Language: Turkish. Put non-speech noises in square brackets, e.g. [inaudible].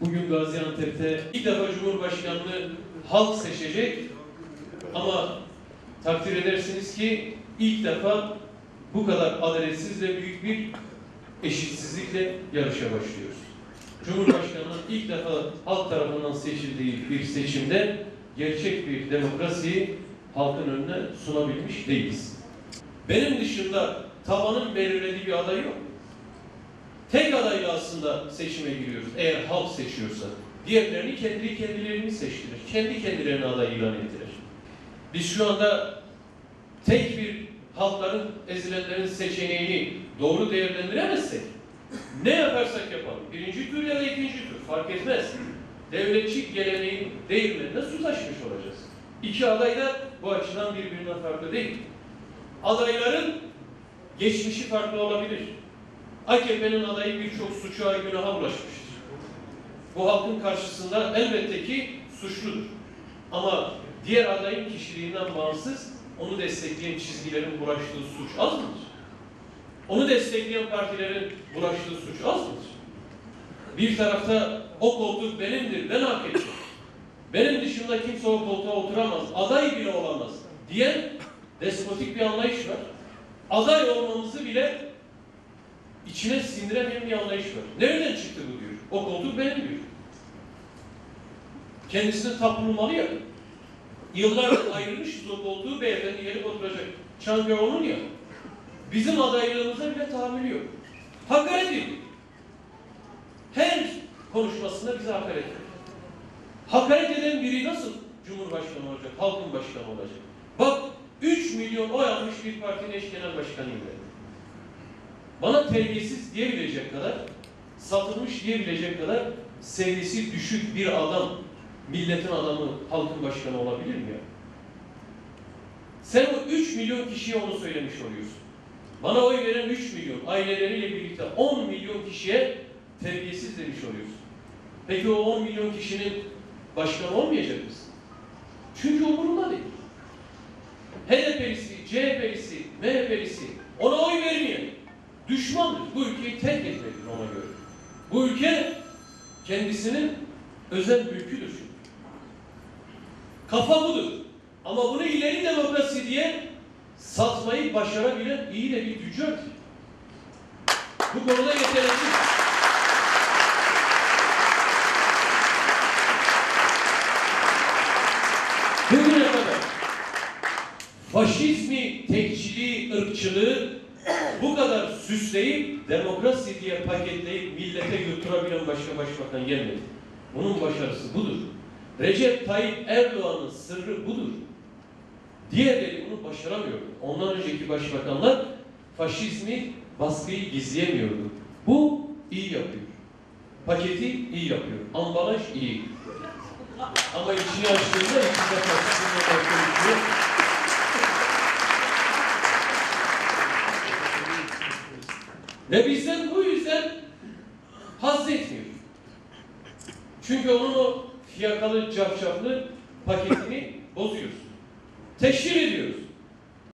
Bugün Gaziantep'te ilk defa Cumhurbaşkanlığı halk seçecek ama takdir edersiniz ki ilk defa bu kadar adaletsiz ve büyük bir eşitsizlikle yarışa başlıyoruz. Cumhurbaşkanının ilk defa halk tarafından seçildiği bir seçimde gerçek bir demokrasiyi halkın önüne sunabilmiş değiliz. Benim dışında tabanın belirlediği bir aday yok. Adayla aslında seçime giriyoruz eğer halk seçiyorsa. Diğerlerini kendi kendilerini seçtiler. Kendi kendilerine aday ilan ettiler. Biz şu anda tek bir halkların, ezilenlerin seçeneğini doğru değerlendiremezsek ne yaparsak yapalım. Birinci tur ya da ikinci tur fark etmez. Devletçi geleneğin değirmenine su taşmış olacağız. İki aday da bu açıdan birbirinden farklı değil. Adayların geçmişi farklı olabilir. AKP'nin adayı birçok suça, günaha bulaşmıştır. Bu halkın karşısında elbette ki suçludur. Ama diğer adayın kişiliğinden bağımsız onu destekleyen çizgilerin bulaştığı suç az mıdır? Onu destekleyen partilerin bulaştığı suç az mıdır? Bir tarafta o koltuk benimdir, ben hak ettim. Benim dışında kimse o koltuğa oturamaz, aday bile olamaz diyen despotik bir anlayış var. Aday olmamızı bile içine sindiremeyen bir anlayış var. Nereden çıktı bu diyor. O koltuk benim diyor. Kendisine tapınılmalı ya. Yıllardır [coughs] ayrılmışız o koltuğu beyefendi gelip oturacak. Çankaya onun ya. Bizim adaylığımıza bile tahammülü yok. Hakaret ediyor. Her konuşmasında bize hakaret ediyor. Hakaret eden biri nasıl Cumhurbaşkanı olacak, halkın başkanı olacak? Bak 3 milyon oy almış bir partinin eş genel başkanıyım ben. Bana terbiyesiz diyebilecek kadar, satılmış diyebilecek kadar seviyesi düşük bir adam, milletin adamı, halkın başkanı olabilir mi ya? Sen o 3 milyon kişiye onu söylemiş oluyorsun. Bana oy veren 3 milyon, aileleriyle birlikte 10 milyon kişiye terbiyesiz demiş oluyorsun. Peki o 10 milyon kişinin başkanı olmayacak mısın? Çünkü umurunda değil. HDP'lisi, CHP'lisi, MHP'lisi ona oy vermeyen düşmandır. Bu ülkeyi terk etmelidir ona göre. Bu ülke kendisinin özel mülküdür çünkü. Kafa budur. Ama bunu ileri demokrasi diye satmayı başarabilen iyi de bir tüccar. Bu konuda yetenekli. Bugüne kadar faşizmi, tekçiliği, ırkçılığı bu kadar süsleyip demokrasi diye paketleyip millete götürebilen başka başbakan gelmedi. Bunun başarısı budur. Recep Tayyip Erdoğan'ın sırrı budur. Diğerleri bunu başaramıyordu. Ondan önceki başbakanlar faşizmi, baskıyı gizleyemiyordu. Bu iyi yapıyor. Paketi iyi yapıyor. Ambalaj iyi. Ama içini açtığında içinde faşizmle başlıyor. Ve bizden bu yüzden haz etmiyor. Çünkü onun o fiyakalı, cafcaflı paketini bozuyoruz. Teşhir ediyoruz.